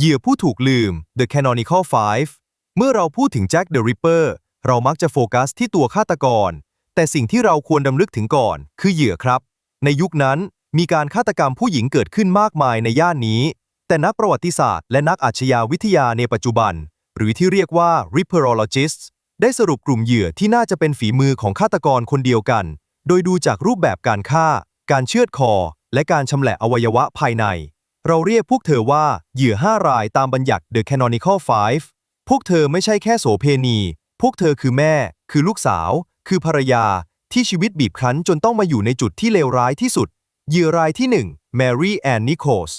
เหยื่อผู้ถูกลืม The Canonical Five เมื่อเราพูดถึงแจ็คเดอะริปเปอร์เรามักจะโฟกัสที่ตัวฆาตกร แต่สิ่งที่เราควรดำลึกถึงก่อน คือเหยื่อครับ ในยุคนั้นมีการฆาตกรรมผู้หญิงเกิดขึ้นมากมายในย่านนี้ แต่นักประวัติศาสตร์และนักอาชญาวิทยาในปัจจุบัน หรือที่เรียกว่า Ripperologists ได้สรุปกลุ่มเหยื่อที่น่าจะเป็นฝีมือของฆาตกรคนเดียวกัน โดยดูจากรูปแบบการฆ่า การเชือดคอ และการชำแหละอวัยวะภายใน เราเรียกพวกเธอว่า เหยื่อ5รายตามบัญญัติ The Canonical Five พวกเธอไม่ใช่แค่โสเพณี พวกเธอคือแม่ คือลูกสาว คือภรรยา ที่ชีวิตบีบคั้นจนต้องมาอยู่ในจุดที่เลวร้ายที่สุด เหยื่อรายที่1 Mary Ann Nichols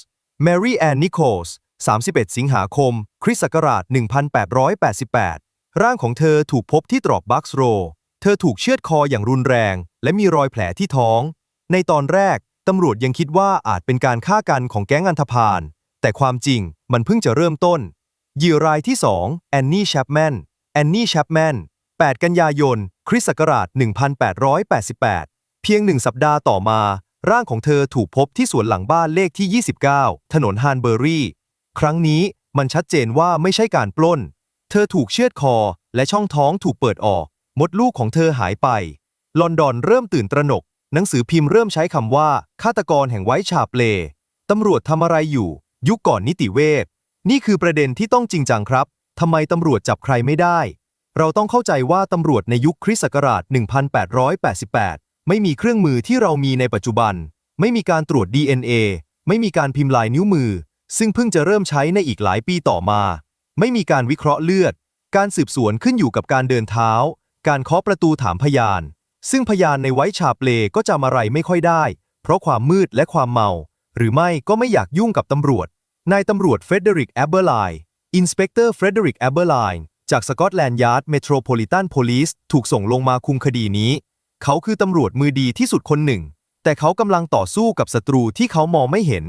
Mary Ann Nichols 31 สิงหาคม คริสต์ศักราช 1888 ร่างของเธอถูกพบที่ตรอกบัคส์โร เธอถูกเชือดคออย่างรุนแรง และมีรอยแผลที่ท้อง ในตอนแรก ตำรวจยังคิดว่าอาจเป็นการฆ่ากันของแก๊งอันธพาล แต่ความจริงมันเพิ่งจะเริ่มต้นเหยื่อรายที่ 2 แอนนี่แชปแมน แอนนี่แชปแมน 8 กันยายน คริสต์ศักราช 1888 เพียงหนึ่งสัปดาห์ต่อมา ร่างของเธอถูกพบที่สวนหลังบ้านเลขที่ 29 ถนนฮานเบอรี่ ครั้งนี้มันชัดเจนว่าไม่ใช่การปล้น เธอถูกเชือดคอและช่องท้องถูกเปิดออก มดลูกของเธอหายไป ลอนดอนเริ่มตื่นตระหนก หนังสือพิมพ์เริ่มใช้คำว่า ฆาตกรแห่งไวท์ชาเปลตำรวจทำอะไรอยู่ ยุคก่อนนิติเวชนี่คือประเด็นที่ต้องจริงจังครับทำไมตำรวจจับใครไม่ได้ เราต้องเข้าใจว่าตำรวจในยุคคริสต์ศักราช 1888 ไม่มีเครื่องมือที่เรามีในปัจจุบัน ไม่มีการตรวจ DNA ไม่มีการพิมพ์ลายนิ้วมือ ซึ่งเพิ่งจะเริ่มใช้ในอีกหลายปีต่อมา ไม่มีการวิเคราะห์เลือด การสืบสวนขึ้นอยู่กับการเดินเท้า การเคาะประตูถามพยาน ซึ่งพยานในไว้ชาเปลก็จำอะไรไม่ค่อยได้ เพราะความมืดและความเมา หรือไม่ก็ไม่อยากยุ่งกับตำรวจ นายตำรวจเฟเดริกแอบเบอร์ไลน์อินสเปกเตอร์เฟเดริกแอบเบอร์ไลน์จากสกอตแลนด์ยาร์ดเมโทรโพลิตันโพลิสถูกส่งลงมาคุมคดีนี้ เขาคือตำรวจมือดีที่สุดคนหนึ่ง แต่เขากำลังต่อสู้กับศัตรูที่เขามองไม่เห็น